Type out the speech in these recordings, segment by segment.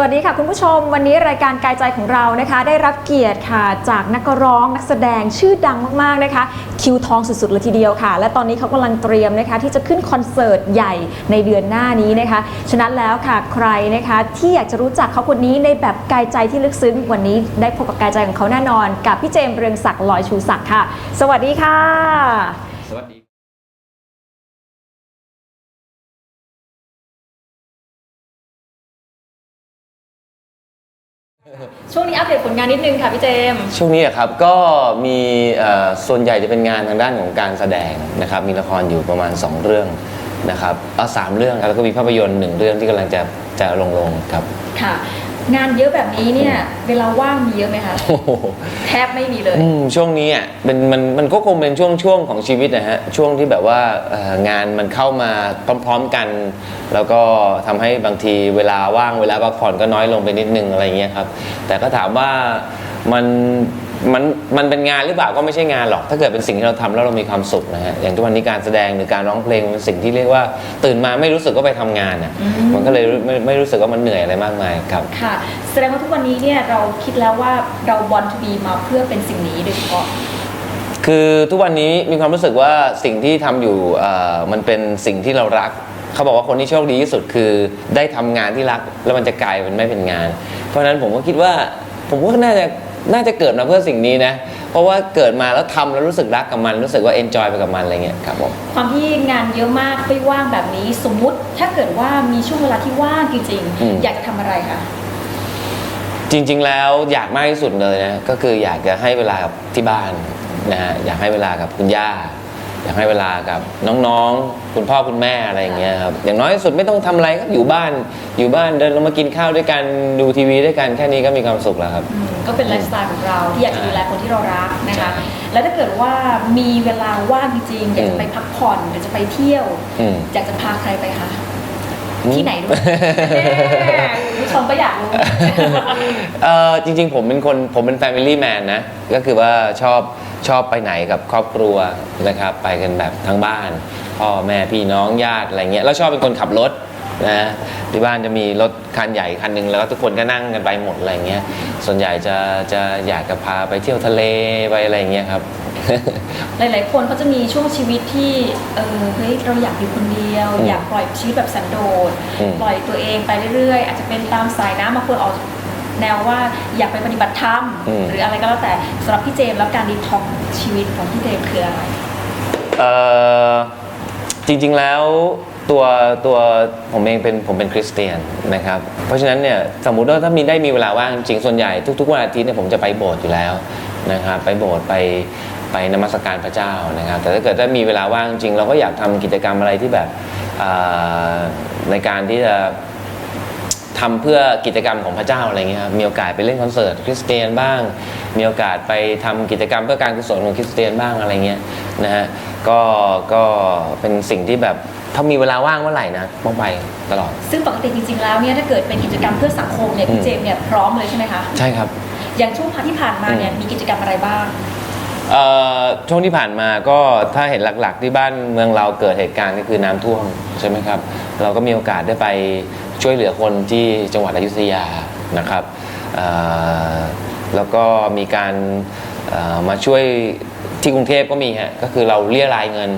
วัสดีค่ะคุณผู้ชมวันนี้รายการกายใจของเรานะคะ ได้รับเกียรติค่ะจากนักร้องนักแสดงชื่อดังมากๆนะคะ คิวทองสุดๆเลยทีเดียวค่ะ และตอนนี้เขากำลังเตรียมนะคะ ที่จะขึ้นคอนเสิร์ตใหญ่ในเดือนหน้านี้นะคะ ฉะนั้นแล้วค่ะใครนะคะ ที่อยากจะรู้จักเขาคนนี้ในแบบกายใจที่ลึกซึ้ง วันนี้ได้พบกับกายใจของเขาแน่นอน กับพี่เจมส์เรืองศักดิ์ลอยชูศักดิ์ค่ะ สวัสดีค่ะ ช่วงนี้อัปเดตผลงานนิดนึงค่ะพี่เจมส์ช่วงนี้อะครับก็มีเอ่อส่วนใหญ่จะเป็นงานทางด้านของการแสดงนะครับมีละครอยู่ประมาณ 2 เรื่องนะครับเอาสามเรื่องครับแล้วก็มีภาพยนตร์หนึ่งเรื่องที่กำลังจะจะลงลงครับ ค่ะ งานเยอะแบบนี้เนี่ย เวลาว่างมีเยอะไหมคะโอ้โหแทบไม่มีเลย อืมช่วงนี้อะเป็นมันมันก็คงเป็นช่วงช่วงของชีวิตนะฮะช่วงที่แบบว่าเอ่องานมันเข้ามาพร้อมๆกัน แล้วก็ทำให้บางทีเวลาว่างเวลาพักผ่อนก็น้อยลงไปนิดนึงอะไรเงี้ยครับแต่ก็ถามว่ามัน มันมันเป็นงานหรือเปล่าก็ไม่ใช่งานหรอก ถ้าเกิดเป็นสิ่งที่เราทำแล้วเรามีความสุขนะฮะอย่างทุกวันนี้การแสดงหรือการร้องเพลงมันเป็นสิ่งที่เรียกว่า ตื่นมาไม่รู้สึกก็ไปทำงานอะอืมมันก็เลยไม่ไม่รู้สึกว่ามันเหนื่อยอะไรมากมายครับค่ะ แสดงว่าทุกวันนี้เนี่ยเราคิดแล้วว่าเราบอลทูบีมาเพื่อเป็นสิ่งนี้โดยเฉพาะคือทุกวันนี้มีความรู้สึกว่าสิ่งที่ทำอยู่เอ่อมันเป็นสิ่งที่เรารักเขาบอกว่าคนที่โชคดีที่สุดคือได้ทำงานที่รักแล้วมันจะกลายเป็นไม่เป็นงาน เพราะฉะนั้นผมก็คิดว่าผมก็น่าจะ น่าจะเกิดมาเพื่อสิ่งนี้นะ เพราะว่าเกิดมาแล้วทำแล้วรู้สึกรักกับมัน รู้สึกว่าเอนจอยไปกับมันอะไรเงี้ยครับผม ความที่งานเยอะมากไม่ว่างแบบนี้ สมมุติถ้าเกิดว่ามีช่วงเวลาที่ว่างจริงอืม ๆ อยากจะทำอะไรคะ จริง ๆ แล้วอยากมากที่สุดเลยนะก็คืออยากจะให้เวลากับที่บ้านนะฮะอยากให้เวลากับคุณย่า อยากให้เวลากับน้องๆ คุณพ่อคุณแม่อะไรอย่างเงี้ยครับอย่างน้อยที่สุดไม่ต้องทำอะไรก็อยู่บ้านอยู่บ้านเดินลงมากินข้าวด้วยกันดูทีวีด้วยกันแค่นี้ก็มีความสุขแล้วครับ อืมก็เป็นไลฟ์สไตล์ของเราที่อยากจะดูแลคนที่เรารักนะคะใช่แล้วถ้าเกิดว่ามีเวลาว่างจริงๆอยากจะไปพักผ่อนอยากจะไปเที่ยว อืม อยากจะพาใครไปคะอืมที่ไหนด้วยแน่คุณผู้ชมก็อยากรู้ เอ่อจริงๆ ผมเป็นคนผมเป็น Family Man นะ ก็คือว่าชอบ ชอบไปไหนกับครอบครัวนะครับไปกันแบบทั้งบ้าน พ่อแม่พี่น้องญาติอะไรเงี้ยแล้วชอบเป็นคนขับรถนะที่บ้านจะมีรถคันใหญ่คันหนึ่งแล้วก็ทุกคนก็นั่งกันไปหมดอะไรเงี้ยส่วนใหญ่จะจะอยากจะพาไปเที่ยวทะเลไปอะไรเงี้ยครับ หลาย ๆ คนเขาจะมีช่วงชีวิตที่เออเฮ้ยเราอยากอยู่คนเดียวอืมอยากปล่อยชีวิตแบบสันโดษอืมปล่อยตัวเองไปเรื่อยๆ อาจจะเป็นตามสายน้ำบางคนออก แนวว่าอยากไปปฏิบัติธรรมอืม หรืออะไรก็แล้วแต่สำหรับพี่เจมส์แล้วการดีท็อกซ์ชีวิตของพี่เจมส์คืออะไร เอ่อจริงๆแล้วตัวตัวผมเองเป็นผมเป็นคริสเตียนนะครับเพราะฉะนั้นเนี่ยสมมุติว่าถ้ามีได้มีเวลาว่างจริงส่วนใหญ่ทุกๆวันอาทิตย์เนี่ยผมจะไปโบสถ์อยู่แล้วนะครับไปโบสถ์ไปไปนมัสการพระเจ้านะครับแต่ถ้าเกิดถ้ามีเวลาว่างจริงเราก็อยากทำกิจกรรมอะไรที่แบบอ่าในการที่จะ ทำเพื่อกิจกรรมของพระเจ้าอะไรเงี้ยครับมีโอกาสไปเล่นคอนเสิร์ตคริสเตียนบ้าง มีโอกาสไปทำกิจกรรมเพื่อการกุศลของคริสเตียนบ้างอะไรเงี้ยนะฮะก็ก็เป็นสิ่งที่แบบถ้ามีเวลาว่างเมื่อไหร่นะต้องไปตลอด ซึ่งปกติจริงๆแล้วเนี่ยถ้าเกิดเป็นกิจกรรมเพื่อสังคมเนี่ยอืพี่มเจมส์เนี่ยพร้อมเลยใช่ไหมคะ ใช่ครับ อย่างช่วงที่ผ่านมาเนี่ยอืมมีกิจกรรมอะไรบ้าง เอ่อช่วงที่ผ่านมาก็ถ้าเห็นหลักๆ ที่บ้านเมืองเราเกิดเหตุการณ์ก็คือน้ำท่วมใช่ไหมครับ เราก็มีโอกาสได้ไปช่วยเหลือคนที่จังหวัดอยุธยานะครับเอ่อแล้วก็มีการเอ่อมาช่วย ที่กรุงเทพก็มีฮะก็คือเราเรียรายเงิน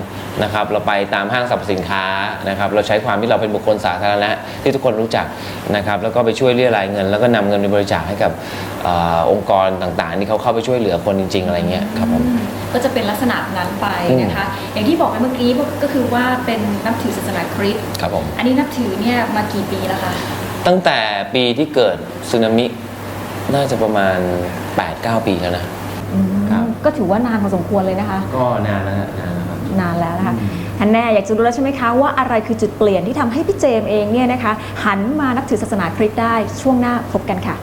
นะครับเราไปตามห้างสรรพสินค้านะครับเราใช้ความที่เราเป็นบุคคลสาธารณะที่ทุกคนรู้จักนะครับแล้วก็ไปช่วยเรียรายเงิน แล้วก็นำเงินไปบริจาคให้กับเออองค์กรต่างๆที่เขาเข้าไปช่วยเหลือคนจริง ๆ อะไรเงี้ยครับผมก็จะเป็นลักษณะนั้นไปนะคะอย่างที่บอกไปเมื่อกี้ก็คือว่าเป็นนับถือศาสนาคริสต์ครับผมอันนี้นับถือเนี่ยมากี่ปีแล้วคะตั้งแต่ปีที่เกิดสึนามิน่าจะประมาณ 8-9 ปีแล้วนะครับ ก็ถือว่านานพอสมควรเลยนะคะ ก็นานแล้วฮะนานแล้วครับ นานแล้วนะคะฮันแน่อยากจะรู้แล้วใช่ไหมคะว่าอะไรคือจุดเปลี่ยนที่ทำให้พี่เจมส์เองเนี่ยนะคะหันมานับถือศาสนาคริสต์ได้ช่วงหน้าพบกันค่ะ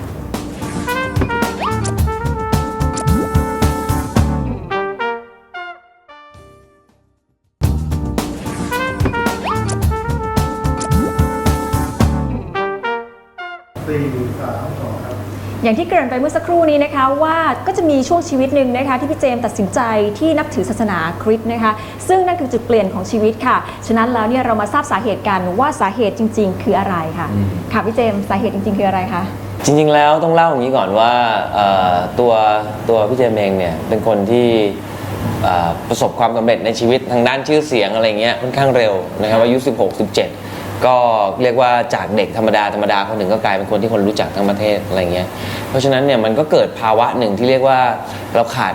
องครับอย่างที่เกริ่นไปเมื่อสักครู่นี้นะคะว่าก็จะมีช่วงชีวิตหนึ่งนะคะที่พี่เจมส์ตัดสินใจที่นับถือศาสนาคริสต์นะคะซึ่งนั่นคือจุดเปลี่ยนของชีวิตค่ะ ฉะนั้นแล้วเนี่ยเรามาทราบสาเหตุกันว่าสาเหตุจริง ๆ คืออะไรค่ะค่ะพี่เจมส์สาเหตุจริง ๆ คืออะไรคะจริง ๆ แล้วต้องเล่าอย่างนี้ก่อนว่าเอ่อตัวตัวพี่เจมส์เองเนี่ยเป็นคนที่เอ่อประสบความสำเร็จในชีวิตทางด้านชื่อเสียงอะไรเงี้ยค่อนข้างเร็วนะครับอายุ16 17 ก็เรียกว่าจากเด็กธรรมดาธรรมดาคนหนึ่งก็กลายเป็นคนที่คนรู้จักทั้งประเทศอะไรเงี้ยเพราะฉะนั้นเนี่ยมันก็เกิดภาวะหนึ่งที่เรียกว่าเราขาด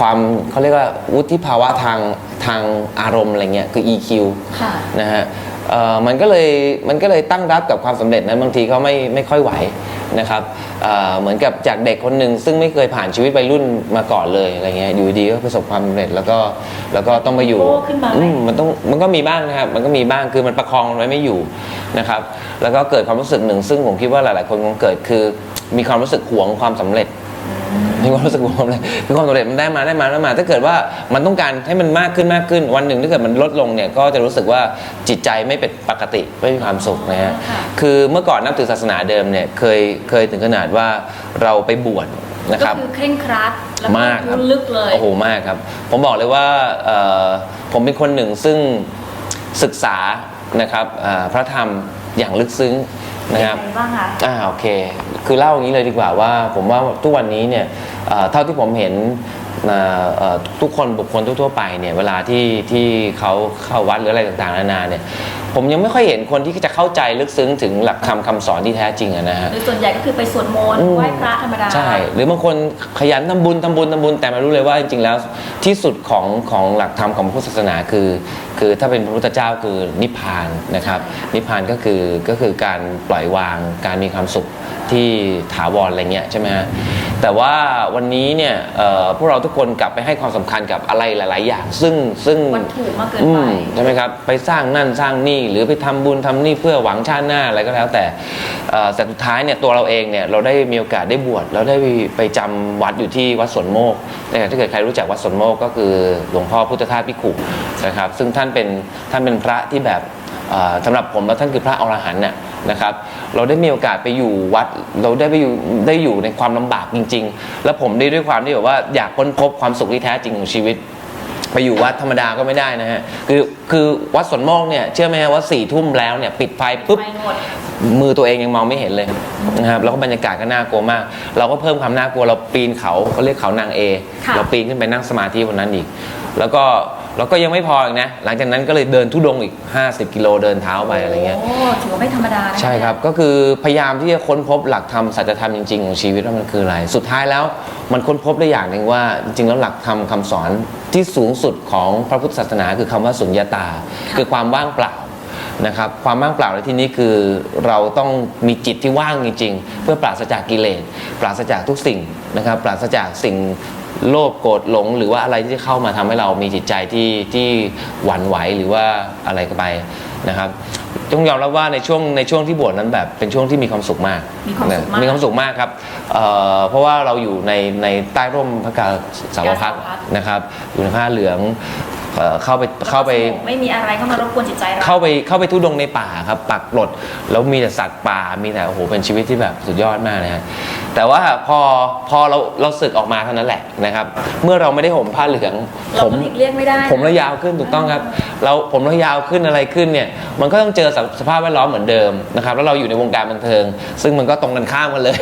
ความเขาเรียกว่าวุฒิภาวะทางทางอารมณ์อะไรเงี้ยคือ EQ ค่ะนะฮะ เอ่อมันก็เลยมันก็เลยตั้งรับกับความสำเร็จนั้นบางทีก็ไม่ไม่ค่อยไหวนะครับเอ่อเหมือนกับจากเด็กคนหนึ่งซึ่งไม่เคยผ่านชีวิตวัยรุ่นมาก่อนเลยอะไรเงี้ยอยู่ดีก็ประสบความสำเร็จแล้วก็แล้วก็ต้องมาอยู่โตขึ้นมาไหม อืมมันต้องมันก็มีบ้างนะครับมันก็มีบ้างคือมันประคองมันไว้ไม่อยู่นะครับแล้วก็เกิดความรู้สึกหนึ่งซึ่งผมคิดว่าหลาย ๆ คนคงเกิดคือมีความรู้สึกหวงความสำเร็จ มีความรู้สึกว่าอะไรคือความสำเร็จมันได้มาได้มาได้มา ถ้าเกิดว่ามันต้องการให้มันมากขึ้นมากขึ้น วันหนึ่งถ้าเกิดมันลดลงเนี่ยก็จะรู้สึกว่าจิตใจไม่เป็นปกติไม่มีความสุขนะฮะค่ะคือเมื่อก่อนนับถือศาสนาเดิมเนี่ยเคยเคยถึงขนาดว่าเราไปบวชนะครับก็คือเคร่งครัดแล้วก็มากครับลึกเลยโอ้โหมากครับ ผมบอกเลยว่าเอ่อผมเป็นคนหนึ่งซึ่งศึกษานะครับอ่าพระธรรมอย่างลึกซึ้ง นะครับเป็นไงบ้างคะอ่าโอเค คือเล่าอย่างนี้เลยดีกว่าว่า ผมว่าทุกวันนี้เนี่ยเอ่อเท่าที่ผมเห็น อ่าเอ่อทุกคนบุคคลทั่วๆไปเนี่ยเวลาที่ที่เขาเข้าวัดหรืออะไรต่างๆนานาเนี่ยผมยังไม่ค่อยเห็นคนที่จะเข้าใจลึกซึ้งถึงหลักธรรมคำสอนที่แท้จริงอะนะฮะหรือส่วนใหญ่ก็คือไปสวดมนต์อืมไหว้พระธรรมดาใช่หรือบางคนขยันทำบุญทำบุญทำบุญแต่ไม่รู้เลยว่าจริงๆแล้วที่สุดของของหลักธรรมของพุทธศาสนาคือ คือถ้าเป็นพระพุทธเจ้าคือนิพพานนะครับ นิพพานก็คือก็คือการปล่อยวางการมีความสุขที่ถาวรอะไรเงี้ยใช่ไหมฮะ แต่ว่าวันนี้เนี่ยเอ่อพวกเราทุกคนกลับไปให้ความสำคัญกับอะไรหลาย ๆ อย่าง ซึ่งซึ่งวัตถุมากเกินอืไปมใช่ไหมครับไปสร้างนั่นสร้างนี่หรือไปทำบุญทำนี่เพื่อหวังชาติหน้าอะไรก็แล้ว แต่เอ่อแต่สุดท้ายเนี่ยตัวเราเองเนี่ยเราได้มีโอกาสได้บวชแล้วได้ไปจำวัดอยู่ที่วัดสวนโมกนะครับถ้าเกิดใครรู้จักวัดสวนโมกก็คือหลวงพ่อพุทธทาสพิขุนะครับซึ่งท่านเป็นท่านเป็นพระที่แบบเอ่อ สำหรับผมแล้วท่านคือพระอรหันต์น่ะนะครับ เราได้มีโอกาสไปอยู่วัด เราได้ไปอยู่ได้อยู่ในความลำบากจริง ๆ แล้วผมได้ด้วยความที่แบบว่าอยากค้นพบความสุขที่แท้จริงของชีวิต ไปอยู่วัดธรรมดาก็ไม่ได้นะฮะคือคือวัดสวนโมกเนี่ยเชื่อไหมฮะว่าสี่ทุ่มแล้วเนี่ยปิดไฟปุ๊บไปหมดมือตัวเองยังมองไม่เห็นเลยนะครับแล้วก็บรรยากาศก็น่ากลัวมาก เราก็เพิ่มความน่ากลัวเราปีนเขาเขาเรียกเขานางเอค่ะเราปีนขึ้นไปนั่งสมาธิบนนั้นอีก แล้วก็ แล้วก็ยังไม่พออีกนะ หลังจากนั้นก็เลยเดินทุดงค์อีก 50 กิโลเดินเท้าไปอะไรเงี้ยโอ้ถือว่าไม่ธรรมดานะใช่ครับ ก็คือพยายามที่จะค้นพบหลักธรรมสัจธรรมจริงๆของชีวิตว่ามันคืออะไร สุดท้ายแล้วมันค้นพบได้อย่างหนึ่งว่า จริงๆแล้วหลักธรรมคำสอนที่สูงสุดของพระพุทธศาสนา คือคำว่าสุญญตา คือความว่างเปล่านะครับความว่างเปล่าในที่นี้คือเราต้องมีจิตที่ว่างจริง ๆ เพื่อปราศจากกิเลสปราศจากทุกสิ่งนะครับ ปราศจากสิ่ง โลภโกรธหลงหรือว่าอะไรที่จะเข้ามาทำให้เรามีจิตใจที่ที่หวั่นไหวหรือว่าอะไรก็ไปนะครับต้องยอมรับว่าในช่วงในช่วงที่บวชนั้นแบบเป็นช่วงที่มีความสุขมาก มีความสุขมากมีความสุขมากครับเอ่อเพราะว่าเราอยู่ในในใต้ร่มพระกาสาวพักตร์กาสาวพักตร์นะครับอยู่ในผ้าเหลือง เอ่อเข้าไปเข้าไป ไม่มีอะไรเข้ามารบกวนจิตใจเราเข้าไปเข้าไปทุดงในป่าครับ ปักหลดแล้วมีแต่สัตว์ป่ามีแต่โอ้โหเป็นชีวิตที่แบบสุดยอดมากนะฮะแต่ว่าพอพอเราเราสึกออกมาเท่านั้นแหละนะครับ เมื่อเราไม่ได้ห่มผ้าเหลืองเราผมก็หลีกเลี่ยงไม่ได้นะผมเรายาวขึ้นถูกต้องครับ เราผมเรายาวขึ้นอะไรขึ้นเนี่ย มันก็ต้องเจอสภสภาพแวดล้อมเหมือนเดิมนะครับ แล้วเราอยู่ในวงการบันเทิง ซึ่งมันก็ตรงกันข้ามกันเลย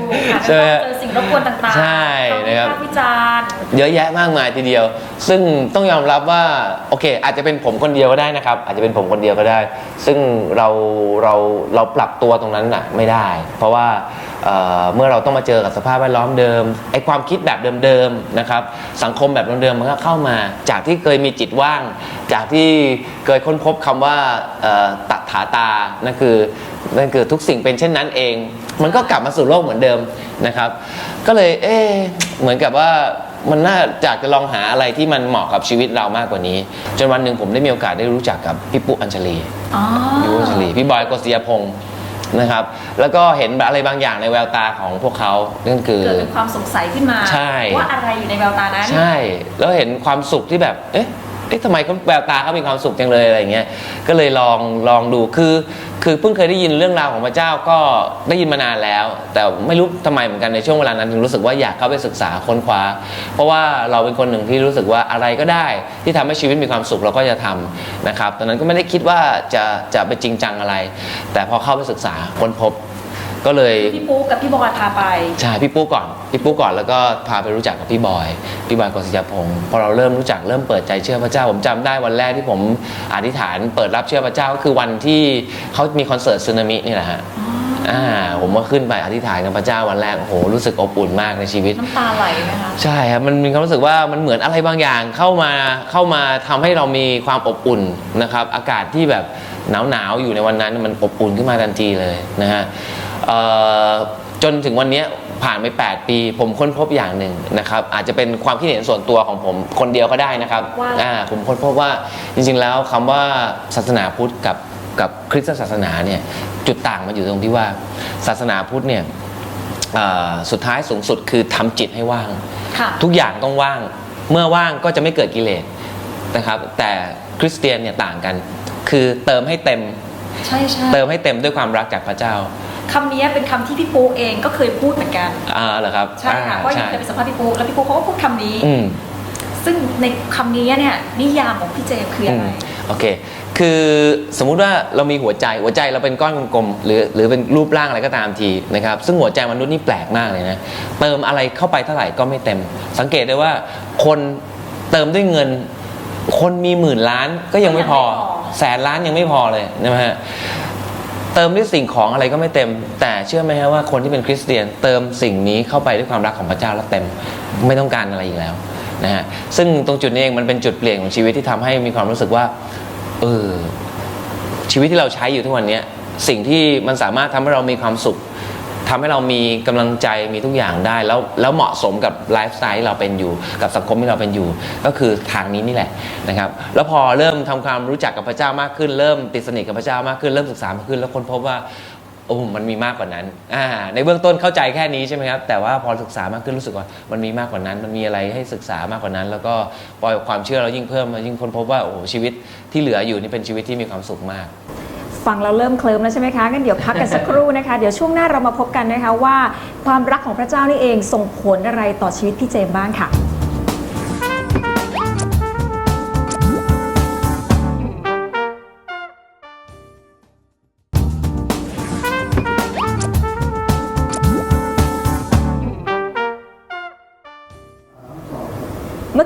ถูกค่ะใช่ไหมฮะเจอสิ่งรบกวนต่างๆใช่นะครับคำวิพากษ์วิจารณ์ เยอะแยะมากมายทีเดียว ซึ่งต้องยอมรับว่าโอเค อาจจะเป็นผมคนเดียวก็ได้นะครับ อาจจะเป็นผมคนเดียวก็ได้ ซึ่งเราเราเราปรับตัวตรงนั้นน่ะไม่ได้ เพราะว่าเอ่อเมื่อเราต้องมาเจอกับสภาพแวดล้อมเดิมไอ้ความคิดแบบเดิมๆนะครับ สังคมแบบเดิมๆมันก็เข้ามา จากที่เคยมีจิตว่าง จากที่เคยค้นพบคำว่าเอ่อตัดถาตานั่นคือนั่นคือทุกสิ่งเป็นเช่นนั้นเอง มันก็กลับมาสู่โลกเหมือนเดิมนะครับ ก็เลยเอ๊ะเหมือนกับว่า มันน่าจากจะลองหาอะไรที่มันเหมาะกับชีวิตเรามากกว่านี้ จนวันหนึ่งผมได้มีโอกาสได้รู้จักกับพี่ปุ๊อัญชลีอ๋อพี่ปุ๊อัญชลี พี่บอยกฤษยพงศ์นะครับ แล้วก็เห็นอะไรบางอย่างในแววตาของพวกเขานั่นคือเกิดเป็นความสงสัยขึ้นมาใช่ว่าอะไรอยู่ในแววตานั้น ใช่ แล้วเห็นความสุขที่แบบ เอ๊ะ เอ๊ะทำไมเขาแววตาเขามีความสุขจังเลยอะไรเงี้ยก็เลยลองลองดูคือ คือเพิ่งเคยได้ยินเรื่องราวของพระเจ้าก็ได้ยินมานานแล้ว แต่ไม่รู้ทำไมเหมือนกันในช่วงเวลานั้นถึงรู้สึกว่าอยากเข้าไปศึกษาค้นคว้า เพราะว่าเราเป็นคนหนึ่งที่รู้สึกว่าอะไรก็ได้ที่ทำให้ชีวิตมีความสุขเราก็จะทำนะครับตอนนั้นก็ไม่ได้คิดว่าจะจะไปจริงจังอะไร แต่พอเข้าไปศึกษาค้นพบ ก็เลยพี่ปุ๊กกับพี่บอยพาไปใช่พี่ปุ๊กก่อนพี่ปุ๊กก่อนแล้วก็พาไปรู้จักกับพี่บอยพี่บอยกฤษยพงศ์พอเราเริ่มรู้จักเริ่มเปิดใจเชื่อพระเจ้า ผมจำได้วันแรกที่ผมอธิษฐานเปิดรับเชื่อพระเจ้าก็คือวันที่เขามีคอนเสิร์ตซึนามินี่แหละฮะอ่าผมก็ขึ้นไปอธิษฐานกับพระเจ้าวันแรกโอ้โหรู้สึกอบอุ่นมากในชีวิตน้ำตาไหลไหมคะใช่ครับมันมีความรู้สึกว่ามันเหมือนอะไรบางอย่างเข้ามาเข้ามาทำให้เรามีความอบอุ่นนะครับ อากาศที่แบบหนาวหนาวๆอยู่ในวันนั้นมันอบอุ่นขึ้นมาทันทีเลยนะฮะเอ่อ จนถึงวันเนี้ยผ่านไป 8 ปี ผมค้นพบอย่างหนึ่งนะครับอาจจะเป็นความคิดเห็นส่วนตัวของผมคนเดียวก็ได้นะครับว่าอ่าผมค้นพบว่าจริงๆแล้วคำว่าศาสนาพุทธกับกับคริสตศาสนาเนี่ยจุดต่างมันอยู่ตรงที่ว่าศาสนาพุทธเนี่ยเอ่อสุดท้ายสูงสุดคือทำจิตให้ว่างค่ะทุกอย่างต้องว่างเมื่อว่างก็จะไม่เกิดกิเลสนะครับ แต่คริสเตียนเนี่ยต่างกัน คือเติมให้เต็มใช่ใช่เติมให้เต็มด้วยความรักจากพระเจ้า คำนี้เป็นคำที่พี่ปุ๊กเองก็เคยพูดเหมือนกันอ่าเหรอครับใช่ค่ะอ่าเพราะยังใช่เคยไปสัมภาษณ์พี่ปุ๊กแล้วพี่ปุ๊กเขาก็พูดคำนี้อืมซึ่งในคำนี้เนี่ยนิยามของพี่เจมส์คืออะไรอืมโอเค คือสมมุติว่าเรามีหัวใจหัวใจเราเป็นก้อนกลมๆหรือหรือเป็นรูปร่างอะไรก็ตามทีนะครับ ซึ่งหัวใจมนุษย์นี่แปลกมากเลยนะ เติมอะไรเข้าไปเท่าไหร่ก็ไม่เต็ม สังเกตได้ว่าคนเติมด้วยเงิน คนมีหมื่นล้านก็ยังไม่พอยังไม่พอแสนล้านยังไม่พอเลยนะฮะ เติมด้วยสิ่งของอะไรก็ไม่เต็ม แต่เชื่อไหมฮะว่าคนที่เป็นคริสเตียนเติมสิ่งนี้เข้าไปด้วยความรักของพระเจ้าแล้วเต็มไม่ต้องการอะไรอีกแล้วนะฮะซึ่งตรงจุดนี้เองมันเป็นจุดเปลี่ยนของชีวิตที่ทำให้มีความรู้สึกว่าเออชีวิตที่เราใช้อยู่ทุกวันนี้สิ่งที่มันสามารถทำให้เรามีความสุข ทำให้เรามีกำลังใจมีทุกอย่างได้ แล้วแล้วเหมาะสมกับไลฟ์สไตล์ที่เราเป็นอยู่ กับสังคมที่เราเป็นอยู่ ก็คือทางนี้นี่แหละนะครับ แล้วพอเริ่มทำความรู้จักกับพระเจ้ามากขึ้น เริ่มติดสนิทกับพระเจ้ามากขึ้นเริ่มศึกษามากขึ้น แล้วคนพบว่าโอ้มันมีมากกว่านั้นอ่าในเบื้องต้นเข้าใจแค่นี้ใช่ไหมครับ แต่ว่าพอศึกษามากขึ้นรู้สึกว่ามันมีมากกว่านั้น มันมีอะไรให้ศึกษามากกว่านั้น แล้วก็พอความเชื่อเรายิ่งเพิ่มยิ่งคนพบว่าโอ้ชีวิตที่เหลืออยู่นี่เป็นชีวิตที่มีความสุขมาก ฟังแล้วเริ่มเคลิ้มแล้วใช่ไหมคะงั้นเดี๋ยวพักกันสักครู่นะคะ เดี๋ยวช่วงหน้าเรามาพบกันนะคะว่า ความรักของพระเจ้านี่เองส่งผลอะไรต่อชีวิตพี่เจมส์บ้างค่ะ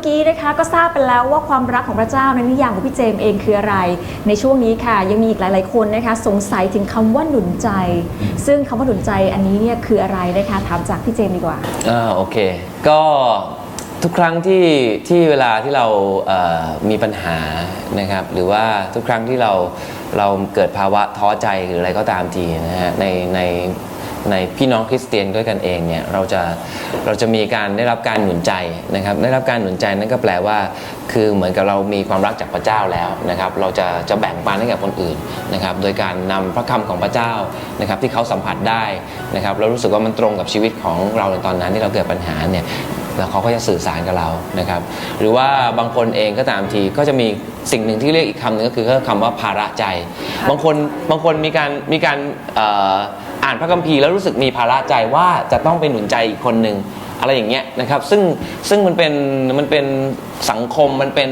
กี้นะคะก็ทราบไปแล้วว่าความรักของพระเจ้าในนิยามของพี่เจมส์เองคืออะไร ในช่วงนี้ค่ะ ยังมีอีกหลาย ๆ คนนะคะ สงสัยถึงคำว่าหนุนใจ ซึ่งคำว่าหนุนใจอันนี้เนี่ยคืออะไรนะคะถามจากพี่เจมส์ดีกว่า อ่าโอเค ก็ทุกครั้งที่ที่เวลาที่เราเอ่อมีปัญหานะครับ หรือว่าทุกครั้งที่เราเราเกิดภาวะท้อใจหรืออะไรก็ตามทีนะฮะในใน ในพี่น้องคริสเตียนด้วยกันเองเนี่ยเราจะเราจะมีการได้รับการหนุนใจนะครับได้รับการหนุนใจนั่นก็แปลว่า คือเหมือนกับเรามีความรักจากพระเจ้าแล้วนะครับเราจะจะแบ่งปันให้กับคนอื่นนะครับโดยการนำพระคำของพระเจ้านะครับที่เขาสัมผัสได้นะครับเรารู้สึกว่ามันตรงกับชีวิตของเราในตอนนั้นที่เราเกิดปัญหาเนี่ยแล้วเขาก็จะสื่อสารกับเรานะครับ หรือว่าบางคนเองก็ตามทีก็จะมีสิ่งหนึ่งที่เรียกอีกคำหนึ่งก็คือคำว่าภาระใจ บางคนบางคนมีการมีการเอ่อ อ่านพระคัมภีร์แล้วรู้สึกมีภาระใจว่าจะต้องไปหนุนใจอีกคนหนึ่งอะไรอย่างเงี้ยนะครับซึ่งซึ่งมันเป็นมันเป็นสังคมมันเป็น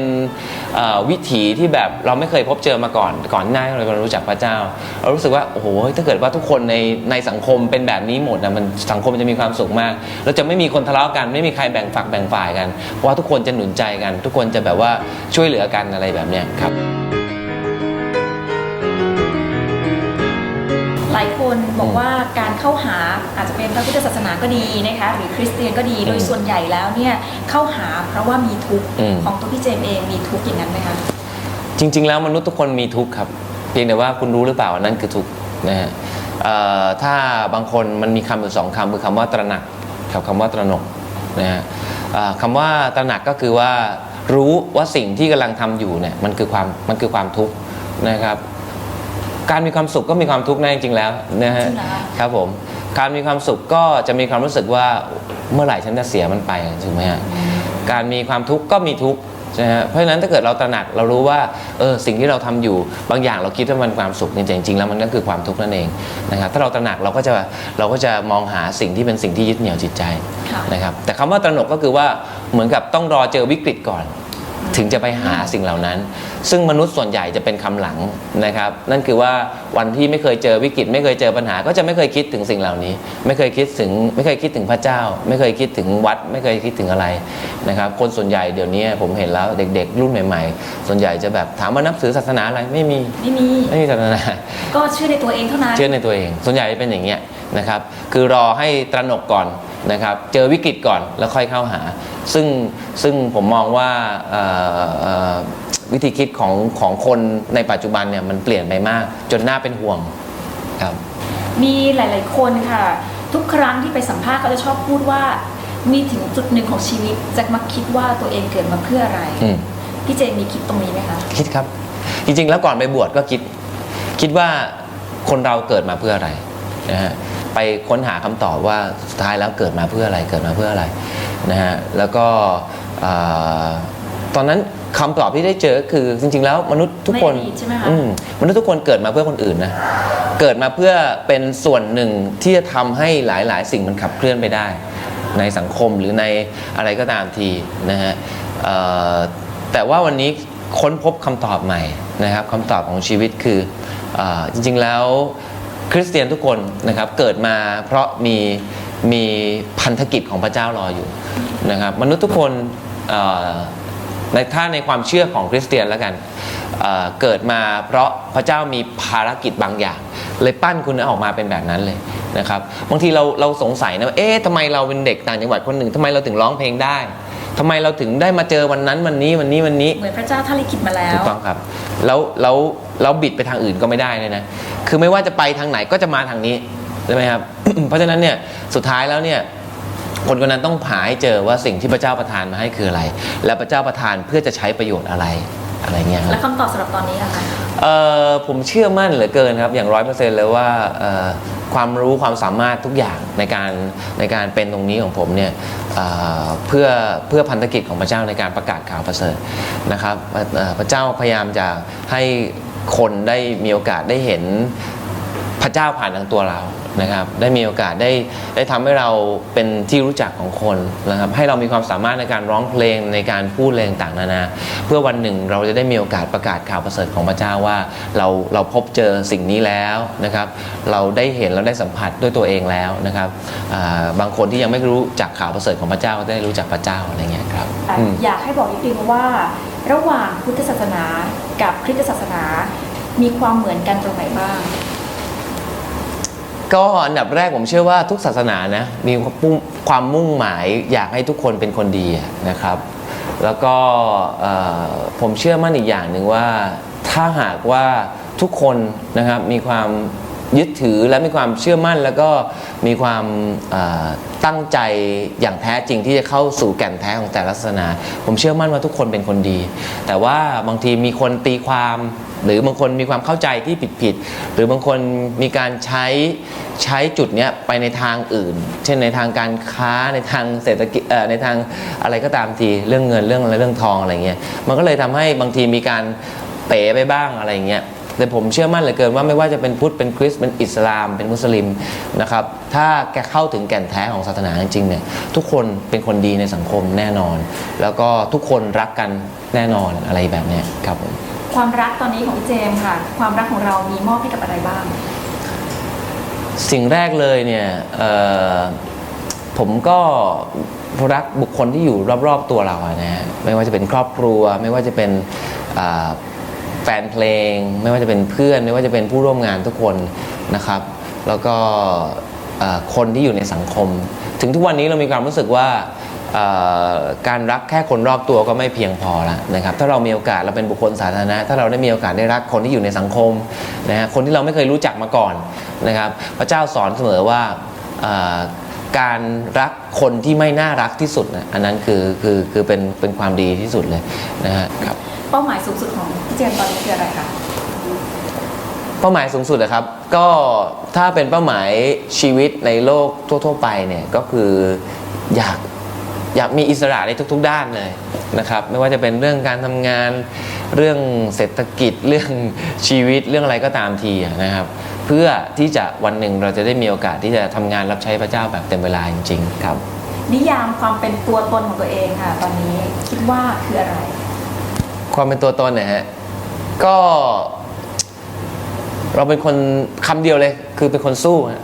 วิถีที่แบบเราไม่เคยพบเจอมาก่อน ก่อนหน้าที่เรารู้จักพระเจ้า เรารู้สึกว่าโอ้โหถ้าเกิดว่าทุกคนในในสังคมเป็นแบบนี้หมดนะมันสังคมจะมีความสุขมากแล้วจะไม่มีคนทะเลาะกัน ไม่มีใครแบ่งฝักแบ่งฝ่ายกันเพราะว่าทุกคนจะหนุนใจกัน ทุกคนจะแบบว่าช่วยเหลือกันอะไรแบบเนี้ยครับ หลายคนบอกว่าการเข้าหาอาจจะเป็นพระพุทธศาสนาก็ดีนะคะหรือคริสเตียนก็ดีโดยส่วนใหญ่แล้วเนี่ยเข้าหาเพราะว่ามีทุกข์อืมของตัวพี่เจมส์เองมีทุกข์อย่างนั้นไหมคะจริง ๆ แล้วมนุษย์ทุกคนมีทุกข์ครับ เพียงแต่ว่าคุณรู้หรือเปล่าว่านั่นคือทุกข์นะฮะเอ่อถ้าบางคนมันมีคำอยู่สองคำคือคำว่าตระหนักกับคำว่าตระหนกนะฮะเอ่อคำว่าตระหนักก็คือว่ารู้ว่าสิ่งที่กำลังทำอยู่เนี่ยมันคือความมันคือความทุกข์นะครับ การมีความสุขก็มีความทุกข์นะจริงๆแล้วนะฮะจริงเหรอคะครับผมการมีความสุขก็จะมีความรู้สึกว่าเมื่อไหร่ฉันจะเสียมันไปถูกไหมฮะการมีความทุกข์ก็มีทุกข์ใช่ไหมฮะเพราะฉะนั้นถ้าเกิดเราตระหนักเรารู้ว่าเออสิ่งที่เราทำอยู่บางอย่างเราคิดว่ามันความสุขจริงๆจริงๆแล้วมันก็คือความทุกข์นั่นเองนะครับถ้าเราตระหนักเราก็จะเราก็จะมองหาสิ่งที่เป็นสิ่งที่ยึดเหนี่ยวจิตใจค่ะนะครับแต่คำว่าตระหนกก็คือว่าเหมือนกับต้องรอเจอวิกฤตก่อน ถึงจะไปหาสิ่งเหล่านั้น ซึ่งมนุษย์ส่วนใหญ่จะเป็นคำหลังนะครับ นั่นคือว่าวันที่ไม่เคยเจอวิกฤต ไม่เคยเจอปัญหา ก็จะไม่เคยคิดถึงสิ่งเหล่านี้ ไม่เคยคิดถึงไม่เคยคิดถึงพระเจ้า ไม่เคยคิดถึงวัด ไม่เคยคิดถึงอะไรนะครับ คนส่วนใหญ่เดี๋ยวนี้ผมเห็นแล้วเด็ก ๆ รุ่นใหม่ ๆ ส่วนใหญ่จะแบบถามว่านับถือศาสนาอะไรไม่มีไม่มีไม่มีศาสนาก็เชื่อในตัวเองเท่านั้นเชื่อในตัวเอง ส่วนใหญ่เป็นอย่างเงี้ยนะครับ คือรอให้ตระหนกก่อน นะครับเจอวิกฤตก่อนแล้วค่อยเข้าหา ซึ่งซึ่งผมมองว่าเอ่อเอ่อวิธีคิดของของคนในปัจจุบันเนี่ยมันเปลี่ยนไปมาก จนน่าเป็นห่วงครับมีหลาย ๆ คนค่ะ ทุกครั้งที่ไปสัมภาษณ์เขาจะชอบพูดว่า มีถึงจุดหนึ่งของชีวิตจะมาคิดว่าตัวเองเกิดมาเพื่ออะไรอืมพี่เจนมีคิดตรงนี้ไหมคะคิดครับ จริง ๆ แล้วก่อนไปบวชก็คิด คิดว่าคนเราเกิดมาเพื่ออะไร นะฮะไปค้นหาคำตอบว่าสุดท้ายแล้วเกิดมาเพื่ออะไรเกิดมาเพื่ออะไรนะฮะแล้วก็เอ่อตอนนั้นคำตอบที่ได้เจอคือจริง ๆ แล้วมนุษย์ทุกคนในอดีตใช่ไหมคะอืมมนุษย์ทุกคนเกิดมาเพื่อคนอื่นนะเกิดมาเพื่อเป็นส่วนหนึ่งที่จะทำให้หลายๆ สิ่งมันขับเคลื่อนไปได้ ในสังคมหรือในอะไรก็ตามทีนะฮะเอ่อแต่ว่าวันนี้ค้นพบคำตอบใหม่นะครับคำตอบของชีวิตคือเออจริง ๆ แล้ว คริสเตียนทุกคนนะครับเกิดมาเพราะมีมีพันธกิจของพระเจ้ารออยู่นะครับมนุษย์ทุกคนเอ่อในถ้าในความเชื่อของคริสเตียนแล้วกันเอ่อเกิดมาเพราะพระเจ้ามีภารกิจบางอย่าง เลยปั้นคุณออกมาเป็นแบบนั้นเลยนะครับบางทีเราเราสงสัยนะว่าเอ๊ะทำไมเราเป็นเด็กต่างจังหวัดคนหนึ่งทำไมเราถึงร้องเพลงได้ทำไมเราถึงได้มาเจอวันนั้นวันนี้วันนี้วันนี้เหมือนพระเจ้าท่านลิขิตมาแล้วถูกต้องครับแล้วแล้ว เราบิดไปทางอื่นก็ไม่ได้เลยนะ คือไม่ว่าจะไปทางไหนก็จะมาทางนี้ใช่ไหมครับ เพราะฉะนั้นเนี่ยสุดท้ายแล้วเนี่ยคนคนนั้นต้องหาให้เจอว่าสิ่งที่พระเจ้าประทานมาให้คืออะไร และพระเจ้าประทานเพื่อจะใช้ประโยชน์อะไรอะไรเงี้ยครับและคำตอบสำหรับตอนนี้ล่ะคะเอ่อผมเชื่อมั่นเหลือเกินครับอย่างร้อยเปอร์เซ็นต์เลยว่าเอ่อความรู้ความสามารถทุกอย่างในการในการเป็นตรงนี้ของผมเนี่ยเอ่อเพื่อเพื่อพันธกิจของพระเจ้าในการประกาศข่าวประเสริฐนะครับเอ่อพระเจ้าพยายามจะให้ คนได้มีโอกาสได้เห็นพระเจ้าผ่านทางตัวเรานะครับได้มีโอกาสได้ได้ทำให้เราเป็นที่รู้จักของคนนะครับให้เรามีความสามารถในการร้องเพลงในการพูดเพลงต่างๆนานา เพื่อวันหนึ่งเราจะได้มีโอกาสประกาศข่าวประเสริฐของพระเจ้าว่าเราเราพบเจอสิ่งนี้แล้วนะครับเราได้เห็นเราได้สัมผัสด้วยตัวเองแล้วนะครับอ่าบางคนที่ยังไม่รู้จักข่าวประเสริฐของพระเจ้าก็ได้รู้จักพระเจ้าอะไรเงี้ยครับอืมอยากให้บอกนิดนึงว่า ระหว่างพุทธศาสนากับคริสตศาสนา มีความเหมือนกันตรงไหนบ้าง ก็อันดับแรกผมเชื่อว่าทุกศาสนานะมีความมุ่งหมายอยากให้ทุกคนเป็นคนดีนะครับ แล้วก็ผมเชื่อมั่นอีกอย่างหนึ่งว่าถ้าหากว่าทุกคนนะครับมีความ ยึดถือและมีความเชื่อมั่น แล้วก็มีความตั้งใจอย่างแท้จริงที่จะเข้าสู่แก่นแท้ของแต่ละศาสนา ผมเชื่อมั่นว่าทุกคนเป็นคนดี แต่ว่าบางทีมีคนตีความหรือบางคนมีความเข้าใจที่ผิดผิดๆหรือบางคนมีการใช้ใช้จุดนี้ไปในทางอื่น เช่นในทางการค้าในทางเศรษฐกิจในทางอะไรก็ตามทีเรื่องเงินเรื่องอะไรเรื่องทองอะไรเงี้ยมันก็เลยทำให้บางทีมีการเป๋ไปบ้างอะไรเงี้ย แต่ผมเชื่อมั่นเหลือเกินว่าไม่ว่าจะเป็นพุทธเป็นคริสต์เป็นอิสลาม เป็นมุสลิมนะครับถ้าแกเข้าถึงแก่นแท้ของศาสนาจริงๆเนี่ยทุกคนเป็นคนดีในสังคมแน่นอน แล้วก็ทุกคนรักกันแน่นอนอะไรแบบเนี้ยครับผมความรักตอนนี้ของพี่เจมส์ค่ะ ความรักของเรามีมอบให้กับอะไรบ้าง สิ่งแรกเลยเนี่ยเอ่อผมก็รักบุคคลที่อยู่รอบๆตัวเราอะนะฮะไม่ว่าจะเป็นครอบครัว ไม่ว่าจะเป็นอ่า แฟนเพลง ไม่ว่าจะเป็นเพื่อน ไม่ว่าจะเป็นผู้ร่วมงานทุกคนนะครับ แล้วก็คนที่อยู่ในสังคม ถึงทุกวันนี้เรามีความรู้สึกว่าการรักแค่คนรอบตัวก็ไม่เพียงพอแล้วนะครับ ถ้าเรามีโอกาสเราเป็นบุคคลสาธารณะ ถ้าเราได้มีโอกาสได้รักคนที่อยู่ในสังคมนะฮะคนที่เราไม่เคยรู้จักมาก่อนนะครับ พระเจ้าสอนเสมอว่า การรักคนที่ไม่น่ารักที่สุดนะอันนั้นคือคือคือเป็นเป็นความดีที่สุดเลยนะฮะครับเป้าหมายสูงสุดของพี่เจมส์ตอนนี้คืออะไรคะเป้าหมายสูงสุดนะครับ ก็ถ้าเป็นเป้าหมายชีวิตในโลกทั่ว ๆ ไปเนี่ยก็คืออยาก อยากมีอิสระในทุก ๆ ด้านเลยนะครับไม่ว่าจะเป็นเรื่องการทำงานเรื่องเศรษฐกิจเรื่องชีวิตเรื่องอะไรก็ตามทีอะนะครับ เพื่อที่จะวันหนึ่งเราจะได้มีโอกาสที่จะทำงานรับใช้พระเจ้าแบบเต็มเวลาจริงๆครับ นิยามความเป็นตัวตนของตัวเองค่ะ ตอนนี้คิดว่าคืออะไร ความเป็นตัวตนเนี่ยฮะก็ เราเป็นคนคำเดียวเลย คือเป็นคนสู้ฮะ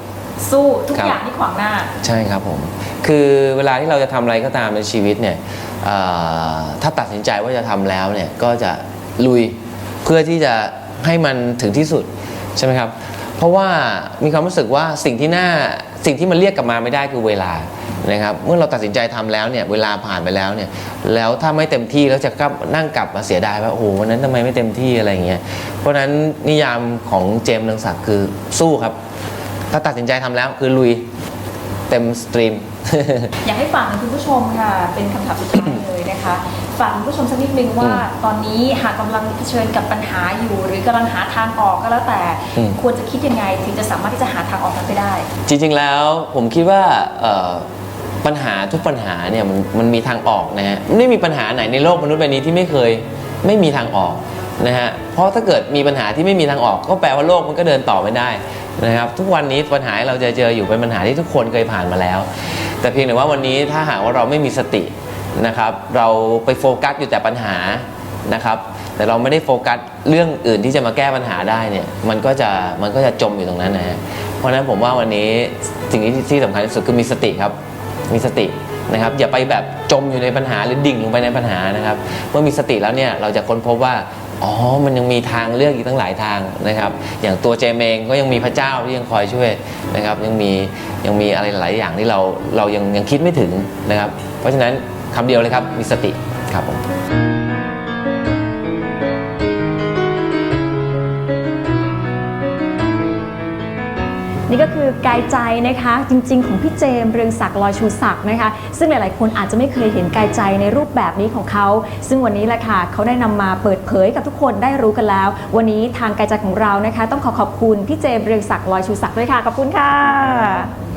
สู้ทุกครับ อย่างที่ขวางหน้า ใช่ครับผม คือเวลาที่เราจะทำอะไรก็ตามในชีวิตเนี่ยเอ่อถ้าตัดสินใจว่าจะทำแล้วเนี่ยก็จะลุยเพื่อที่จะให้มันถึงที่สุดใช่ไหมครับ เพราะว่ามีความรู้สึกว่าสิ่งที่น่าสิ่งที่มันเรียกกลับมาไม่ได้คือเวลานะครับ เมื่อเราตัดสินใจทำแล้วเนี่ยเวลาผ่านไปแล้วเนี่ยแล้วถ้าไม่เต็มที่แล้วจะกลับนั่งกลับมาเสียดายว่าโอ้โหวันนั้นทำไมไม่เต็มที่อะไรอย่างเงี้ยเพราะฉะนั้นนิยามของเจมส์เรืองศักดิ์คือสู้ครับ ถ้าตัดสินใจทำแล้วคือลุยเต็มสตรีม อยากให้ฝากถึงคุณผู้ชมค่ะ เป็นคำถามสุดท้ายเลยนะคะ ฝากคุณผู้ชมสักนิดนึงว่าอืมตอนนี้หากกำลังเผชิญกับปัญหาอยู่ หรือกำลังหาทางออกก็แล้วแต่อืมควรจะคิดยังไง ถึงจะสามารถที่จะหาทางออกนั้นไปได้ จริง ๆ แล้วผมคิดว่าเอ่อปัญหาทุกปัญหาเนี่ยมันมันมีทางออกนะฮะไม่มีปัญหาไหนในโลกมนุษย์ใบนี้ที่ไม่เคยไม่มีทางออกนะฮะเพราะถ้าเกิดมีปัญหาที่ไม่มีทางออก ก็แปลว่าโลกมันก็เดินต่อไม่ได้ นะครับทุกวันนี้ปัญหาเราจะเจออยู่เป็นปัญหาที่ทุกคนเคยผ่านมาแล้ว แต่เพียงแต่ว่าวันนี้ถ้าหากว่าเราไม่มีสตินะครับเราไปโฟกัสอยู่แต่ปัญหานะครับแต่เราไม่ได้โฟกัสเรื่องอื่นที่จะมาแก้ปัญหาได้เนี่ยมันก็จะมันก็จะจมอยู่ตรงนั้นนะฮะเพราะฉะนั้นผมว่าวันนี้สิ่งที่ที่สำคัญที่สุดคือมีสติครับมีสตินะครับอย่าไปแบบจมอยู่ในปัญหาหรือดิ่งลงไปในปัญหานะครับ เมื่อมีสติแล้วเนี่ยเราจะค้นพบว่า อ๋อ มันยังมีทางเลือกอีกตั้งหลายทางนะครับ อย่างตัวเจมเองก็ยังมีพระเจ้าที่ยังคอยช่วยนะครับ ยังมียังมีอะไรหลายอย่างที่เราเรายังยังคิดไม่ถึงนะครับ เพราะฉะนั้นคำเดียวเลยครับมีสติครับผม นี่ก็คือกายใจนะคะ จริง ๆ ของพี่เจมส์เรืองศักดิ์ลอยชูศักดิ์นะคะ ซึ่งหลาย ๆ คนอาจจะไม่เคยเห็นกายใจในรูปแบบนี้ของเขา ซึ่งวันนี้แหละค่ะเขาได้นำมาเปิดเผยกับทุกคนได้รู้กันแล้ว วันนี้ทางกายใจของเรานะคะ ต้องขอขอบคุณพี่เจมส์เรืองศักดิ์ลอยชูศักดิ์ด้วยค่ะขอบคุณค่ะ